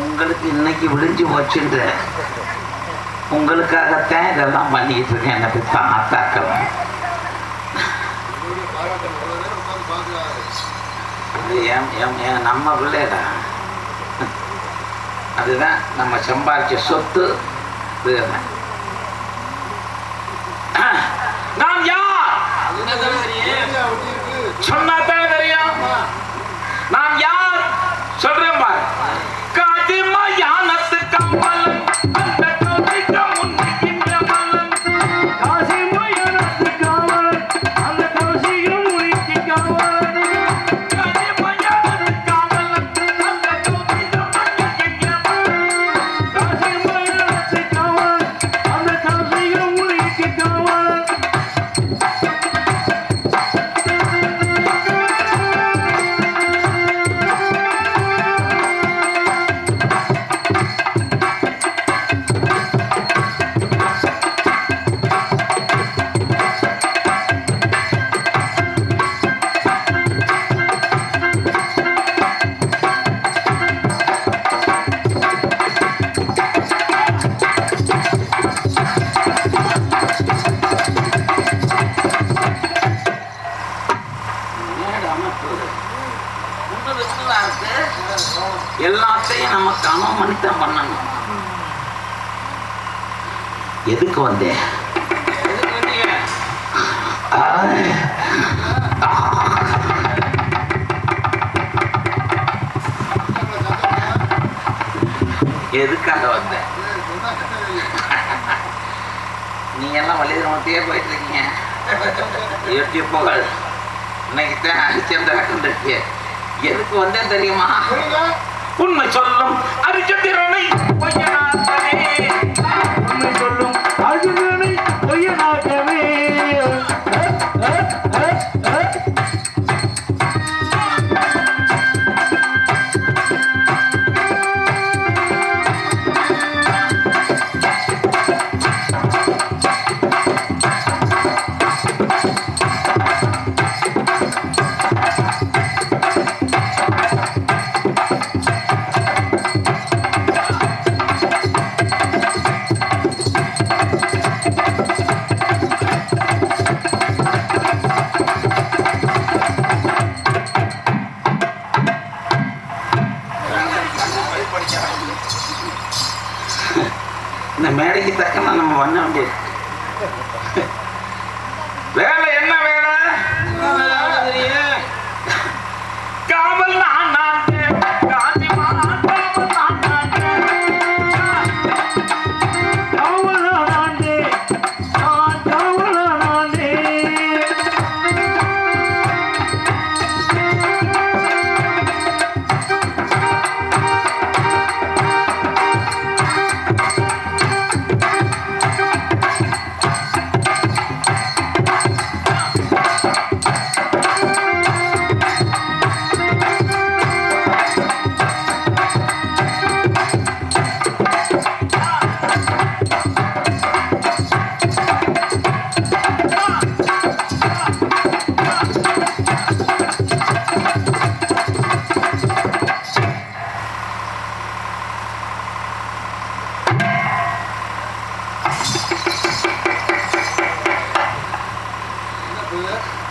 உங்களுக்கு இன்னைக்கு விழிஞ்சு போச்சுன்ற உங்களுக்காகத்தான் இதெல்லாம் பண்ணிட்டு இருக்கேன் என்னை பற்றி ஆத்தாக்கள் என் என் என் நம்ம பிள்ளைடா? அதுதான் நம்ம சம்பாதிச்ச சொத்து இது எல்லாம் வழிதரமத்தையே போயிட்டு இருக்கீங்க. யூடியூப் புகழ். இன்னைக்கு தான் அரிச்சந்திர கண்டிருக்கிய எதுக்கு வந்தேன் தெரியுமா? உண்மை சொல்லும் அரிச்சந்திரனை பொய்யனாத்தனே.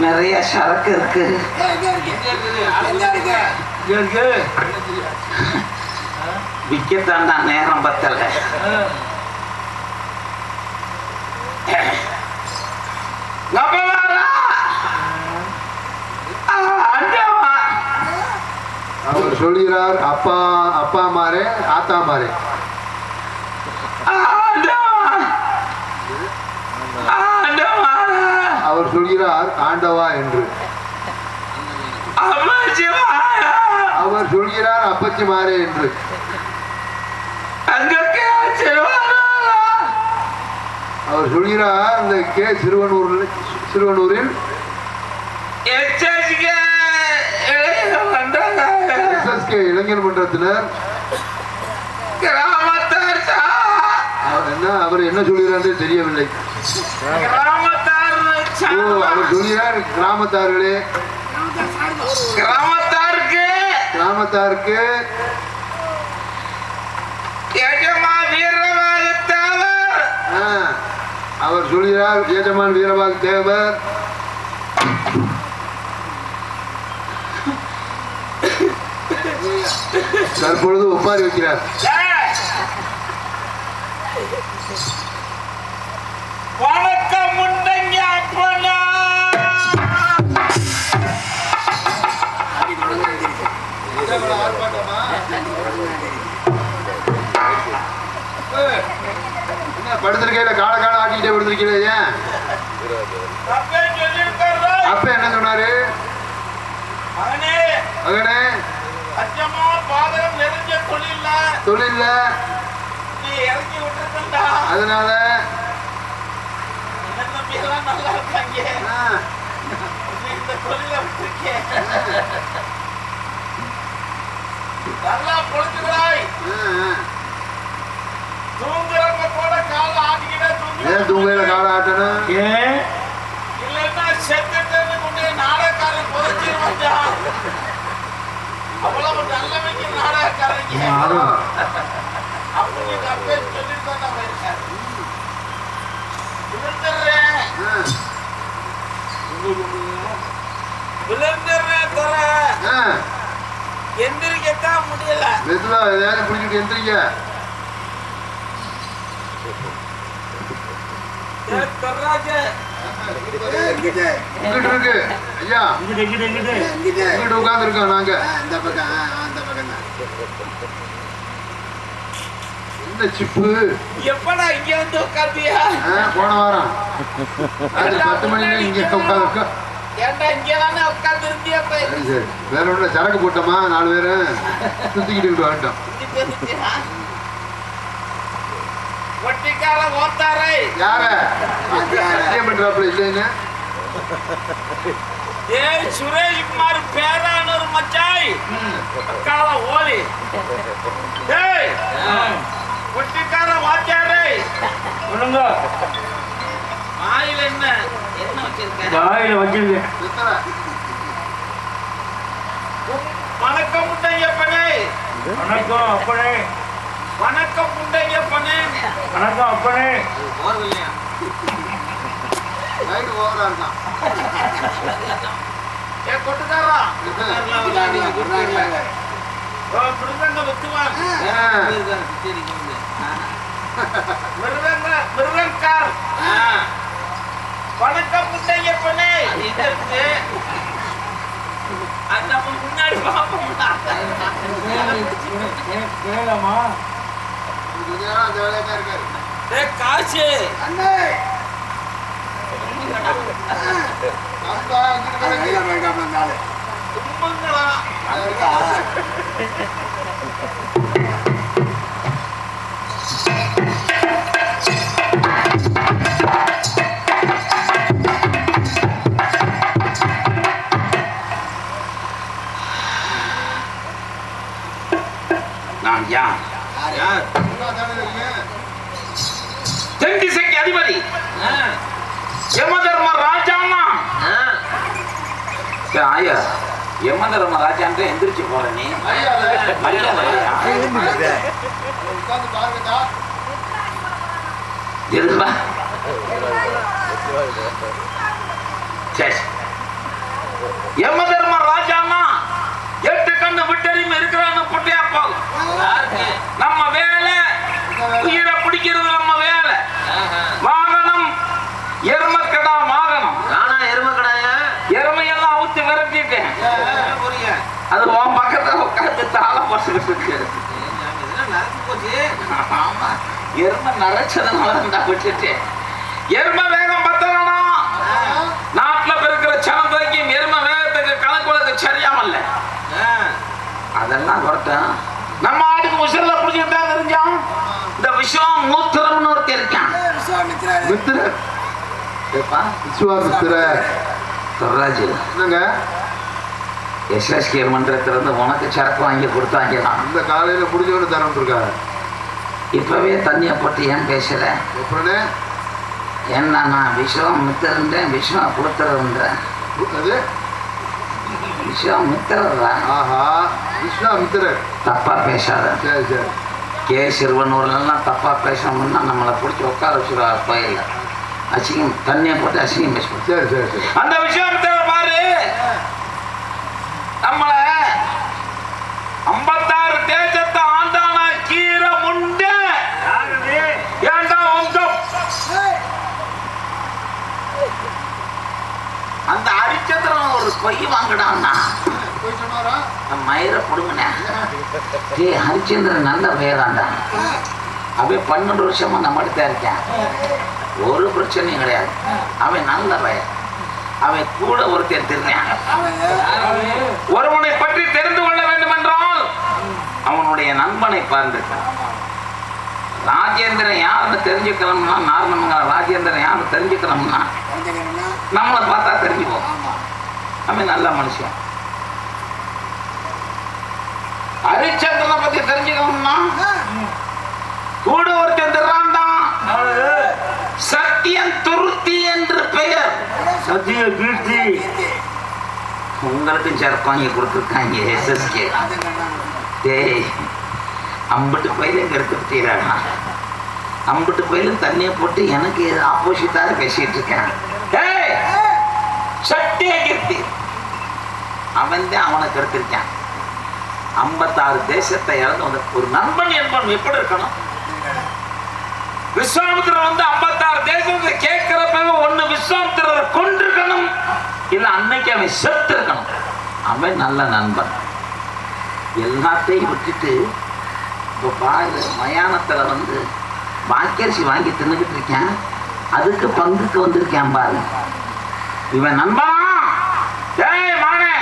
நிறைய சரக்கு இருக்கு. விற்கத்தான் நேரம் பத்தல. அவர் சொல்கிறார் அப்பா அப்பா மாறே ஆத்தா மாறே ஆண்டவா ஆண்டவா அவர் சொல்கிறார் ஆண்டவா என்று. அவர் சொல்கிறார் அப்பச்சி மாறே என்று. அவர் சொல்கிறார் இந்த கே சிறுவனூரில் சிறுவனூரில் இளைஞர் மன்றத்தினர். அவர் என்ன சொல்கிறாரு தெரியவில்லை. சொல்கிறார் கிராமத்தார்களே. கிராமத்தாருக்கு? கிராமத்தாருக்கு. அவர் சொல்கிறார் ஏஜமான் வீரபாகு தேவர் தற்பொழுது ஒப்பாரி வைக்கிறார். ஏய். வணக்கம் உண்டங்க அப்பனா என்ன படுத்திருக்கையில கால கால ஆட்டிக்கிட்டே படுத்திருக்கீங்க ஏன் அப்பே என்ன சொன்னாரு? மகனே மகனே அச்சமா ஆ, நீ இந்த தொழில நல்லா கூட கால ஆட்டிக்கிட்டே ஏன் தூங்குற தூங்கையில கால ஆட்டணும் ஏன்? இல்லைன்னா செத்துட்டு கொண்டு நாடகக்காரன் அவ்வளவு நல்லமைக்கு நாடகக்காரங்க ஆமா. அப்படி அப்பே சொல்லிட்டு தான் நான் இருக்கேன் விழுந்துடுறேன் தர எந்திரிக்கத்தான் முடியல மெதுவா ஏதாவது பிடிச்சிட்டு எந்திரிங்க ஏ, நாங்க. அந்த பக்கம் அந்த பக்கம் தான் இந்த சிப்பு. எப்படா இங்க வந்து உட்காந்தியா போன வாரம். அது பத்து மணி நேரம் இங்க உட்காந்துருக்கோம் ஏன்டா இங்க தானே உட்கார்ந்து இருந்தியா போய் சரி சரி. வேற ஒன்றும் சரக்கு போட்டோமா? நாலு பேரும் சுத்திக்கிட்டு வந்துட்டோம் ஒட்டிக்கார ஓத்தாரை யார? ஐயம் பண்றாப்புல இல்லைன்னு ஏய் சுரேஷ் குமார் பேரானூர் மச்சாய். அக்கால ஓலி. ஏய் ஒட்டிக்கார வாச்சாரே சொல்லுங்க. வாயில என்ன? என்ன வச்சிருக்க? வாயில வச்சிருக்கேன் எத்தனை? வணக்கம் முண்டையப்பனே வணக்கம் அப்பனே. வணக்கம் முண்டையப்பனே வணக்கம் அப்பனே. நைட்டு ஓவரா இருக்கான் ஏ கொட்டுக்காரா? குர்ரானில. ஓ மிருதங்க வித்துவான் முண்டையப்பனே இது இருக்கு அது நம்ம முன்னாடி பார்ப்போம்டா கேளமா கொஞ்ச நேரம் அந்த வேலையா தான் இருக்காரு ஏய் காசு. அண்ணே அப்பா, நான் யார்? தானே திசைக்கு அதிபதி. யமதர்ம ராஜாமா ஆயா யமதர்ம ராஜான்ற எந்திரிச்சு போற நீ. சரி யமதர்ம ராஜாமா கண்ணு விட்டறியும் இருக்கிறான்னு புட்டையா போகும் நம்ம வேலை. உயிரை பிடிக்கிறது நம்ம வேலை. வாகனம் எருமக்கடா வாகனம். நானா எருமக்கடாயா? எருமையெல்லாம் அவுத்து விரட்டிட்டேன் அது உன் பக்கத்துல உட்காந்து தாளம் போட்டுக்கிட்டு இருக்கு. எருமை நரைச்சதுனால தான் விட்டுட்டேன். எருமை வேகம் இந்த விஷயம் மூத்திரம்னு ஒருத்தர் இருக்கான் விஸ்வாமித்திரர். மித்திரர். விஸ்வாமித்திரர். ராஜு என்னங்க? எஸ்எஸ்கே மன்றத்திலிருந்து உனக்கு சரக்கு வாங்கி கொடுத்தாங்க தான் அந்த காலையில முடிஞ்சவனு தரம் இருக்காங்க இப்பவே தண்ணியை போட்டு ஏன் பேசுற? எப்படனே என்ன நான் விஷம் மித்திரன்றேன் விஷம் கொடுத்துறேன்றேன் அது? விஷம் மித்திரா ஆஹா விஸ்வாமித்திரன் தப்பா பேசாத. சரி சரி. கே சிறுவனூர்லாம் தப்பா பேசணும்னா நம்மளை பிடிச்சி உட்கார வச்சுருவார் கோயிலில். அசிங்கம் தண்ணியை போட்டு அசிங்கம் பேசுவோம் சரி சரி சரி. அந்த விஷயத்தை பாரு. நம்மள ஐம்பத்தாறு தேசத்தை ஆண்டான கீரை முண்டை? ஏண்டா அந்த அரிச்சந்திரன் ஒரு போய் சொன்னாரா மயிரை பிடுங்கினே டேய் ஹரிச்சந்திரன் நல்ல பெயராண்டா அவன் பன்னெண்டு வருஷமா நம்மகிட்ட தான் இருக்கான். ஒரு பிரச்சனையும் கிடையாது. அவன் நல்ல பையன். அவன் கூட ஒருத்தர் திருந்தான் ஒருவனை பற்றி தெரிந்து கொள்ள வேண்டும் என்றால் அவனுடைய நண்பனை பார்ந்திருக்கான் ராஜேந்திரன் யாருன்னு தெரிஞ்சுக்கணும்னா நார்மலுங்க ராஜேந்திரன் யாருன்னு தெரிஞ்சுக்கணும்னா நம்மளை பார்த்தா தெரிஞ்சுப்போம் அவன் நல்ல மனுஷன். ஹரிச்சந்திரனை பத்தி தெரிஞ்சுக்கணும்னா கூட ஒருத்தன் திராண்டான் யாரு? சத்தியன் துருத்தி என்று பெயர். சத்திய கீர்த்தி. உங்களுக்கு சரப்பாங்க கொடுத்துருக்காங்க எஸ்எஸ்கே டேய் அம்பட்டு பயிலும் கெடுத்துட்டீராடா அம்பட்டு பயிலும் தண்ணியை போட்டு எனக்கு ஆப்போசிட்டாக பேசிட்டு இருக்கேன். டேய் சத்திய கீர்த்தி. அவன் தான் அவனை கெடுத்திருக்கான். ஐம்பத்தாறு தேசத்தை இழந்து வந்த ஒரு நண்பன் என்பன் எப்படி இருக்கணும்? விஸ்வாமித்திரர் வந்து ஐம்பத்தாறு தேசத்தை கேட்கிறப்ப ஒண்ணு விஸ்வாமித்திரரை கொண்டிருக்கணும் இல்ல அன்னைக்கு அவன் செத்து இருக்கணும் அவன் நல்ல நண்பன். எல்லாத்தையும் விட்டுட்டு இப்போ பாரு மயானத்துல வந்து வாக்கரிசி வாங்கி தின்னுக்கிட்டு இருக்கேன். அதுக்கு பங்குக்கு வந்திருக்கேன் பாரு இவன் நண்பனா? ஏய் மானே.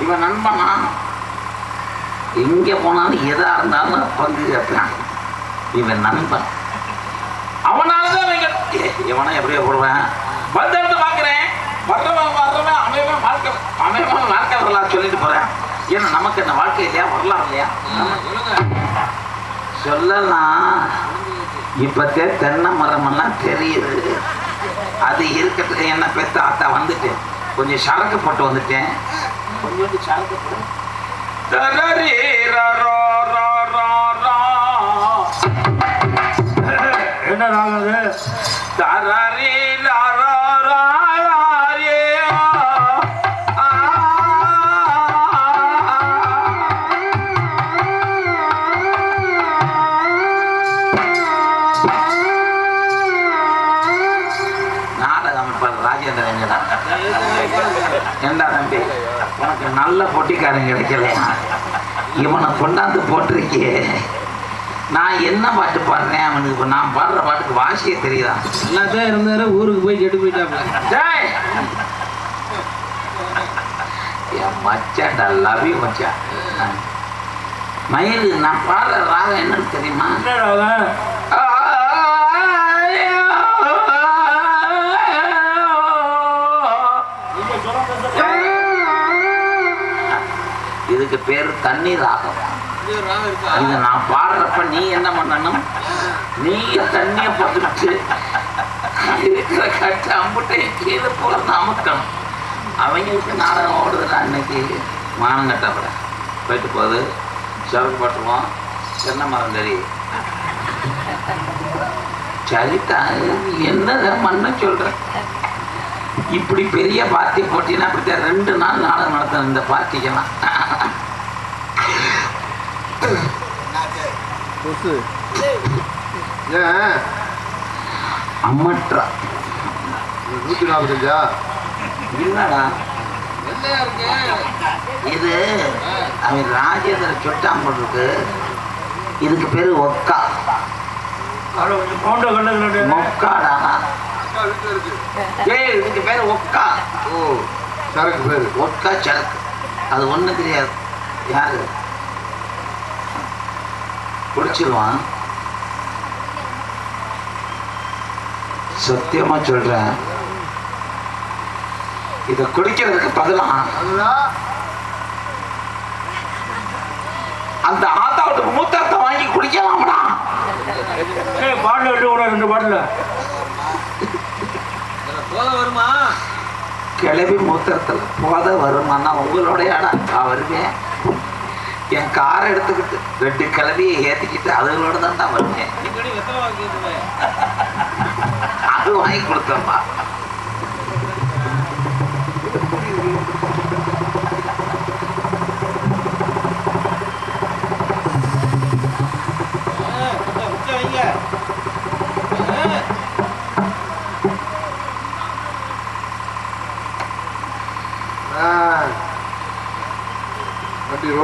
இவன் நண்பனா? எங்கே போனாலும் எதாக இருந்தாலும் பங்கு கேட்பான் இவன் நண்பன். அவனால தான் இவனை எப்படியோ போடுவேன். வந்து வந்து வர்றவன் வர்றவன் அமைவன் வாழ்க்கை அமைவன் வாழ்க்கை வரலாறு சொல்லிட்டு போகிறேன் ஏன்னா நமக்கு என்ன வாழ்க்கை இல்லையா? வரலாறு இல்லையா? சொல்லலாம். இப்பத்தே தென்னை மரமெல்லாம் தெரியுது. அது இருக்கட்டும் என்ன பெத்த அத்தா வந்துட்டேன் கொஞ்சம் சரக்கு போட்டு வந்துட்டேன். கொஞ்சோண்டு சரக்கு போட்டு என்ன ராகம் அது? தரரி ரோ ரே. ஏண்டா தம்பி உனக்கு நல்ல பொட்டிக்காரன் கிடைக்கலையா இவனை கொண்டாந்து போட்டிருக்கியே நான் என்ன பாட்டு பாடுறேன்? அவனுக்கு இப்ப நான் பாடுற பாட்டுக்கு வாசியே தெரியுதா? எல்லாத்தையும் இருந்தாரு ஊருக்கு போய் கெட்டு போயிட்டாப்ல! என் மச்சான்டா லவ் யூ மச்சான். மயில் நான் பாடுற ராகம் என்னன்னு தெரியுமா? இதுக்கு பேர் தண்ணி ராகம் இது நான் பாடுறப்ப நீ என்ன பண்ணணும்? நீ தண்ணிய போட்டுக்கிட்டு இருக்கிற கட்ட அம்புட்டையும் கீழே போல அமுக்கணும் அவங்களுக்கு நாடகம் ஓடுதுடா அன்னைக்கு. மானம் கட்டப்பட போயிட்டு போகுது சரக்கு போட்டுருவோம். தென்னை மரம் தெரியுது. சரிதா என்னத மண்ண சொல்ற? இப்படி பெரிய பார்ட்டி போட்டினா அப்படித்தான் ரெண்டு நாள் நாடகம் நடத்தணும் இந்த பார்ட்டிக்கெல்லாம். என்னாச்சு ஏன்? அம்மற்றா நூத்தி நாற்பத்தஞ்சா இருக்கு? இது அவன் ராஜேந்திர சொட்டான் போட்டிருக்கு. இதுக்கு பேரு ஒக்கா. மொக்காடா. ஏய் இதுக்கு பேரு ஒக்கா. ஓ சரக்கு பேரு. ஒக்கா சரக்கு. அது ஒண்ணு தெரியாது. யாரு? பிடிச்சிருவான் சத்தியமா சொல்றேன். இத குடிக்கிறதுக்கு பதிலா அந்த ஆத்தாவோட மூத்தத்தை வாங்கி குடிக்கலாம்டா. பாடல ரெண்டு பாடல வருமா? கிளவி மூத்தத்தில் போத வருமானா உங்களோட இடம் வருவேன் என் காரை எடுத்துக்கிட்டு ரெண்டு கிளவியை ஏத்திக்கிட்டு அதுகளோட தான் நான் வருவேன் அது வாங்கி கொடுத்தப்பா வைங்க ஆ. வண்டி ரோட்ல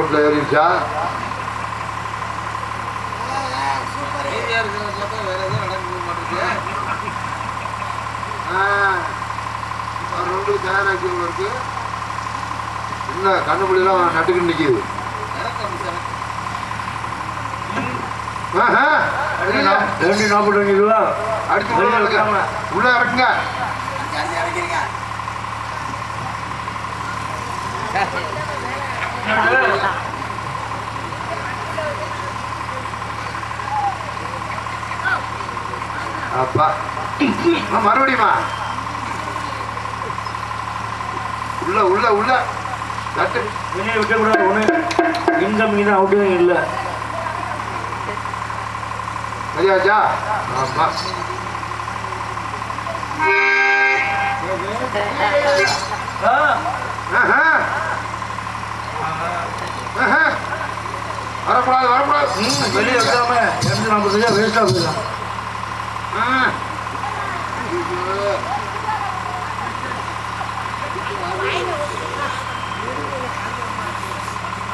ஏறிடுச்சா அமைதியா இருக்கிறத பார்த்தா வேற எதுவும் நடக்க மாட்டேங்குது ஆ. அவர் ரெண்டு தயாராக்கி இருக்கு. என்ன கண்ணுக்குள்ளெல்லாம் நட்டுக்கிட்டு நிக்குது. நடக்க முடியாது ஆஹா. இல்லைண்ணா. ரெண்டு நாற்பத்தஞ்சு ரூபா அடிச்சு உள்ள இறக்குங்க. உள்ள இறக்குங்க ஜாஸ்தி இறக்கிறீங்க அப்பா. மறுபடியுமா உள்ள உள்ள உள்ள. தட்டு. வெளியே விட்டக்கூடாது ஒன்று இன்கமிங் தான் அவுட்டு இல்லை. சரியாச்சா ஆமா. வரக்கூடாது வரக்கூடாது. வெளியே வைக்காம இரநூத்தி நாற்பத்தஞ்சா வேஸ்ட்டாக போயிடலாம்.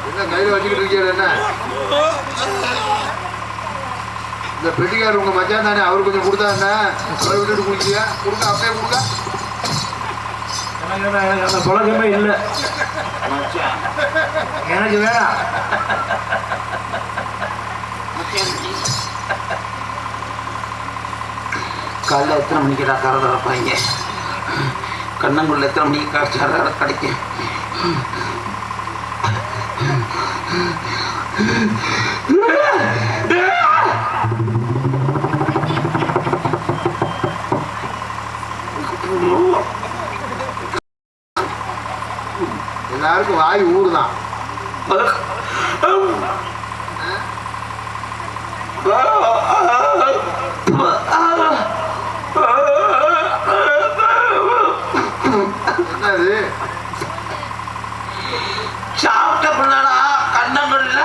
என்ன கையில வச்சுக்கிட்டு இருக்கீங்க என்ன? இந்த பெட்டிக்கார் உங்க மச்சான் தானே அவரு கொஞ்சம் கொடுத்தா என்ன? அவரை விட்டுட்டு குடிச்சியா கொடுங்க அப்படியே என்ன எனக்கு அந்த பழக்கமே இல்லை. எனக்கு வேணாம். காலையில் எத்தனை மணிக்குடா கரை திறப்பாங்க? கண்ணங்குள்ள எத்தனை மணிக்கு கரை கிடைக்கும்? எல்லாருக்கும் வாய் ஊறுதான். என்னது? சாப்பிட்ட பிள்ளடா கண்ணங்குள்ள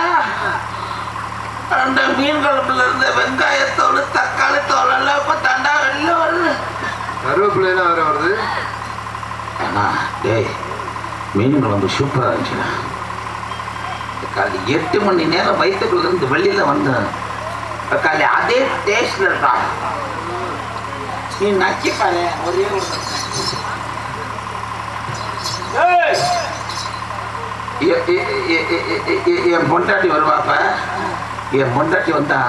அந்த மீன் குழம்புல இருந்த வெங்காயத்தோல் தக்காளி தோல் எல்லாம் இப்ப தண்டா வெளில வருது. கருவேப்பிலையெல்லாம் வேற வருது? அண்ணா டேய் மீன் குழம்பு சூப்பராக இருந்துச்சுண்ணா காலை எட்டு மணி நேரம் வயிற்றுக்குள்ள இருந்து வெளியில வந்தேன். காலை அதே டேஸ்ட்ல இருக்கா? நீ நக்கி பாரு ஒரே ஒரு என் பொண்டாட்டி வருவாப்ப? என் பொண்டாட்டி வந்தா